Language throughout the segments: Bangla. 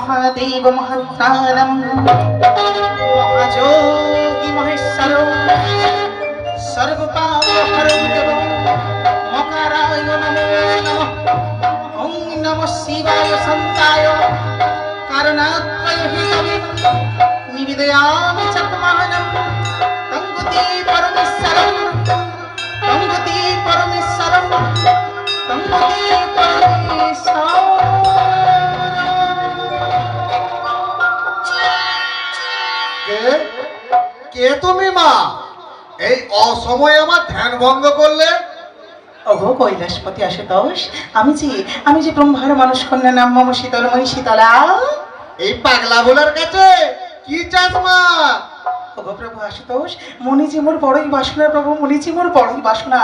মহাদেব মহাত্মানম মহাযোগী মহেশ্বর সর্বপাপ হরদেব মকারায় নমো নমঃ। ওং নমঃ শিবায় সন্তায়। কারণাত্ময় হিতবে নিবেদয়ামি চত্মানম তঙ্গতি পরমেশ্বরম। তুমি মা। এই অসময়ে আমার ধ্যান ভঙ্গ করলে? ওগো কৈলাসপতি আশুতোষ আমি যে আমি যে ব্রহ্মার মানুষ কন্যা নাম মম শীতলময়ী শীতলা এই পাগলা ভোলার কাছে কি চাস মা? ওগো প্রভু আশুতোষ মনে যে মোর বড়ই বাসনা প্রভু মনে যে মোর বড়ই বাসনা।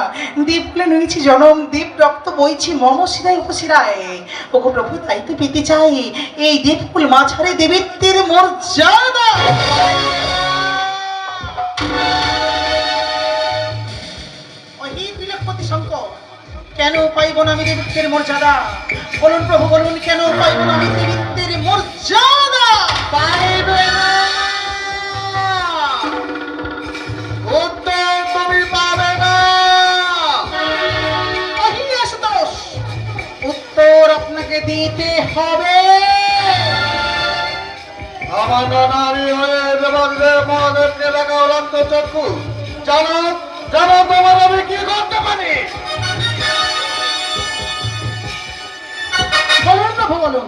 দীপ ফুলে নইছি জনম দীপ রক্ত বইছি মম শিরায় উপশিরায় ওগো প্রভু তাই তো পেতে চাই এই দীপ ফুল মাঝারে দেবিত্বের বিলকপতি শঙ্কর কেন পাইব না আমি দেবিত্বের মর্যাদা? বলুন প্রভু বলুন কেন পাইব না আমি দেবিত্বের মর্যাদা? পাইবে না। উত্তর তুমি পাবে না। উত্তর আপনাকে দিতে হবে। আমার নারী হয়ে মহাদেবকে এলাকা চক্ষু। জানো জানো তোমার আমি কি করতে পারি? বলুন বলুন।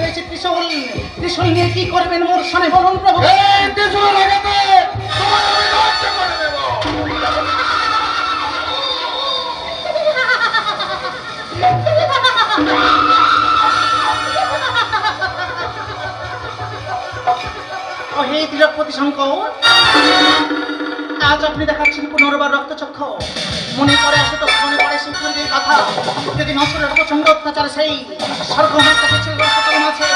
রয়েছে ত্রিশূল। ত্রিশূল নিয়ে কি করবেন মোর সামনে বলুন প্রভু। এই ত্রিশূল লাগাতে তোমার হে তিলকপতি শঙ্কর, আজ আপনি দেখাচ্ছেন পুনর্বার রক্তচক্ষ। মনে পড়ে আসে তো, মনে পড়ে সেই পূর্বের কথা। যদি নসরের প্রচণ্ড অত্যাচার সেই স্বর্গমার কাছে ছিল আছে।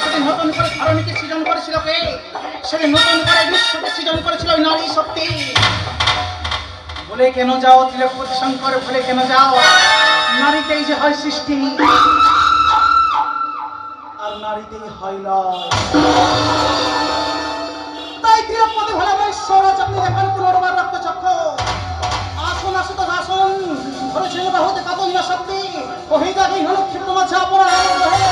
সেদিন নতুন করে ধরণীকে সৃজন করেছিল কে? সেদিন নতুন করে বিশ্বকে সৃজন করেছিল ওই নারী শক্তি। ভুলে কেন যাও তিলকপতি শঙ্কর, ভুলে কেন যাও? নারীতেই যে হয় সৃষ্টি, আর নারীতেই হয় লয়। তিরপতি ভালো আজ আপনি দেখান পুনর্বার রক্ত চক্ষ। আসুন আসুন তো আসুন। ধরেছিল বাহুতে কাতল না শক্তি কহিতা কি হল ক্ষিপ্ত মাঝে অপরাধ।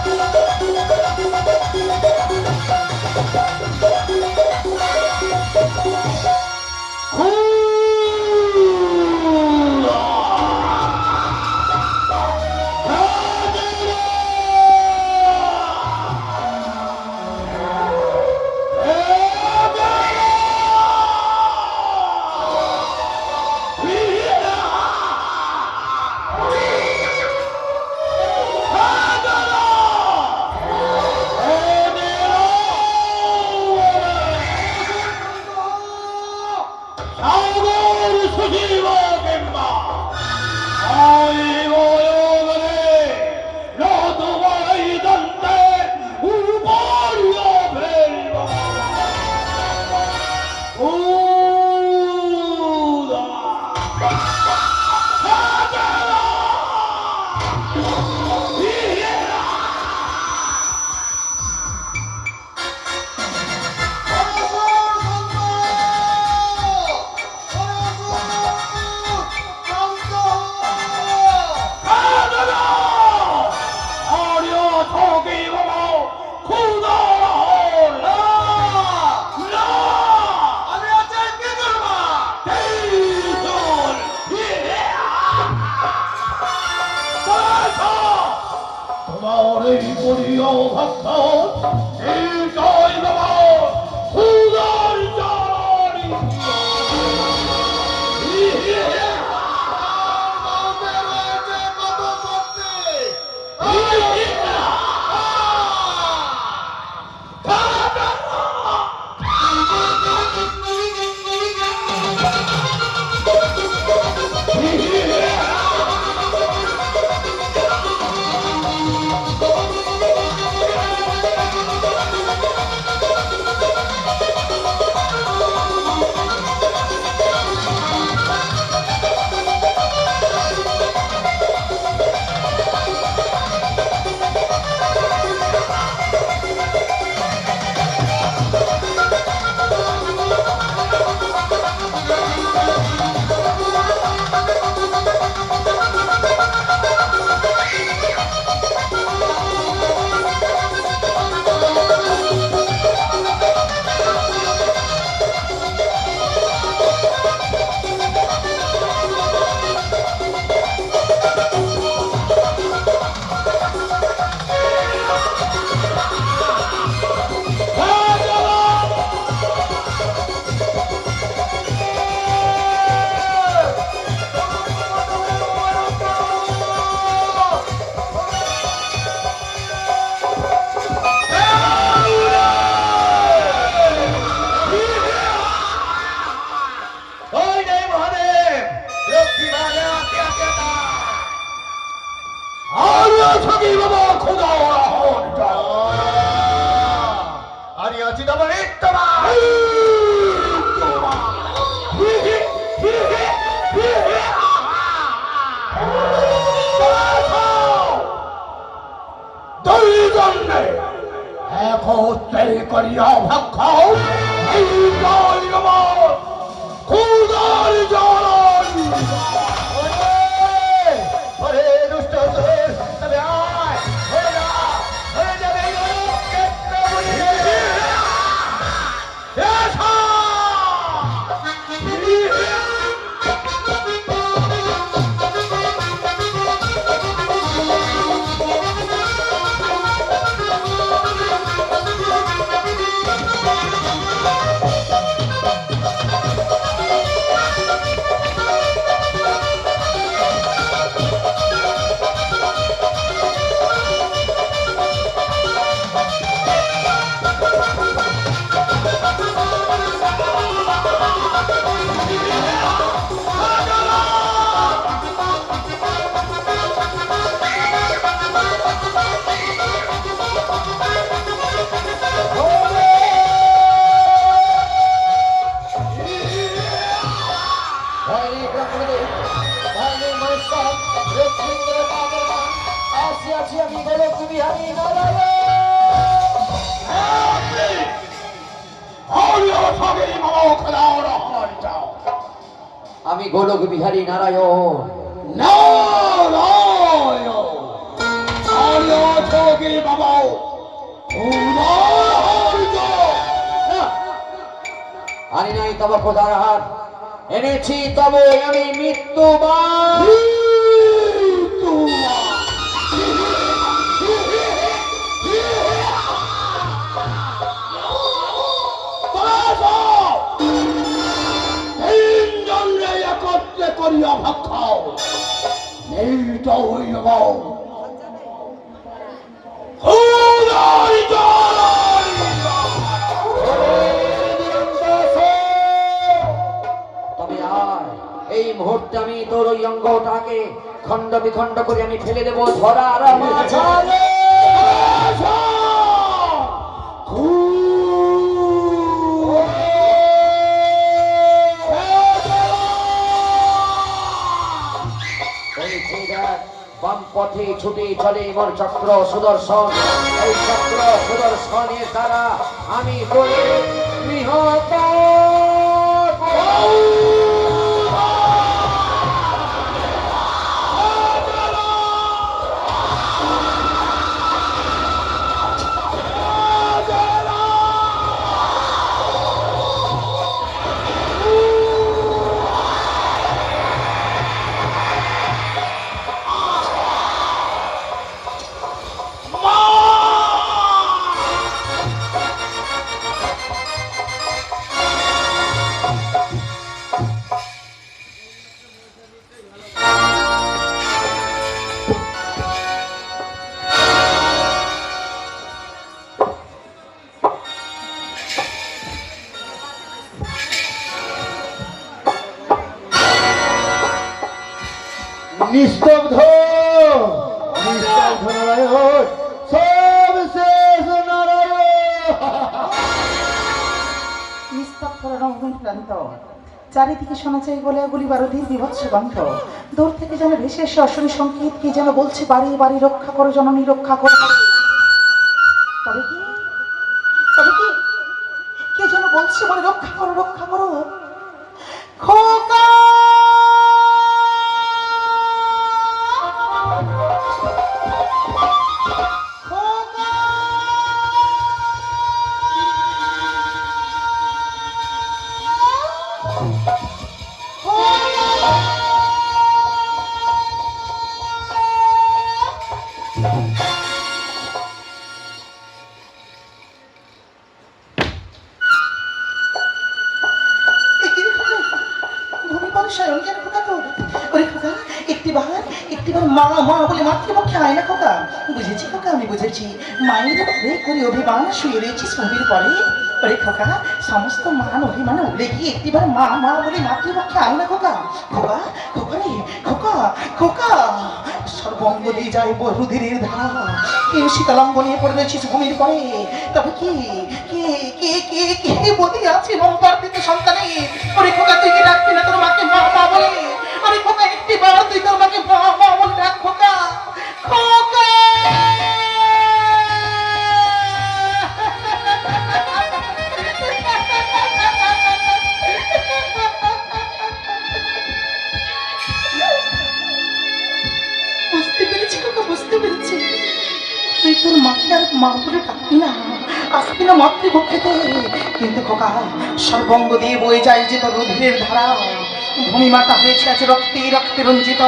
すぎる এই করিও ভক্ত। এই জয় বাবা গোলক বিহারী নারায়ণ। নারায়ণ! আনি নাই তব এনেছি তবে আমি মৃত্যুবান। করিয়া ভাত খাও। এইটা হইল তবে আর এই মুহূর্তে আমি তোর ওই অঙ্গটাকে খণ্ড বিখণ্ড করে আমি ফেলে দেবো ধরার মাঝারে ছুটে চলে মোর চক্র সুদর্শন। এই চক্র সুদর্শনের দ্বারা আমি তোরে নিহত নিস্তব্ধ। নিস্তব্ধ নারায়ণ। চারিদিকে শোনা যায় বলে গুলি বারুদের বিভৎস গন্ধ দূর থেকে যেন ভেসে এসে অশনি সংকেত কি যেন বলছে, বাড়ি বাড়ি, রক্ষা করো, জননী, রক্ষা করো। তবে কি? তবে কি? কে যেন বলছে বলে রক্ষা করো রক্ষা করো। মা মা বলে মাতৃপক্ষে আয় না খোকা। বুঝেছি খোকা, আমি বুঝেছি। মায়ের করে অভিমান শুয়ে রয়েছি ছবির পরে। ওরে খোকা সমস্ত মান অভিমান উড়ে গিয়ে একটিবার মা মা বলে মাতৃপক্ষে আয় না খোকা। খোকা খোকা রে, খোকা খোকা। সর্বঙ্গ দিয়ে যায় রুধিরের ধারা। কেউ শীতলঙ্গ নিয়ে পড়ে রয়েছিস ভূমির পরে তবে কি, কে কে কে কে বদি আছে মমতার্পিত সন্তানে? ওরে খোকা, তুই কি ডাকবি না তোর মাকে মা মা বলে? আরে খোকা, একটি বার তুই তোর মাকে মা মা কিন্তু খোকা সর্বঙ্গ দিয়ে বয়ে যায় যে তোর রুধিরের ধারা। ভূমি মাতা হয়েছে আছে রক্তে রক্তে রঞ্জিত।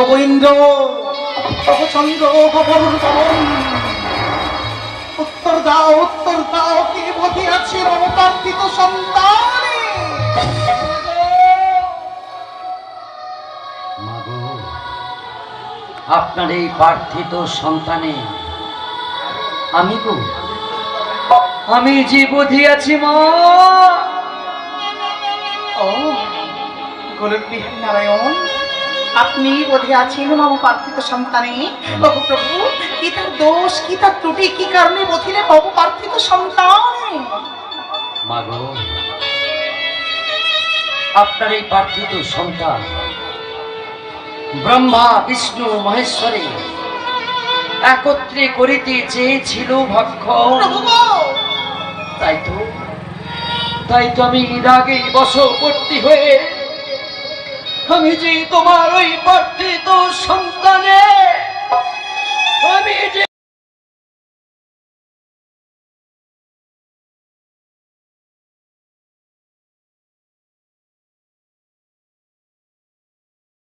ও চন্দ্র ও বরুণ উত্তর দাও উত্তর দাও, কে বধি আছে মমতার্পিত সন্তান? আপনার এই প্রার্থিত সন্তানে আমি গো আমি যে বুঝিয়াছি মা। ও গোলক বিহারী নারায়ণ আপনি বোধে আছেন মামা প্রার্থিত সন্তানে বাবু প্রভু কি তার দোষ কি তার ত্রুটি কি কারণে বধিলে বাবু প্রার্থিত সন্তান? মাগো আপনার এই প্রার্থিত সন্তান ব্রহ্মা বিষ্ণু মহেশ্বরী একত্রে করিতে চেয়েছিল ভক্ষ। প্রভু তাই তো? তাই তো আমি ঈদ আগে হয়ে আমি যে তোমার ওই বর্ধিত সন্তানে, আমি যে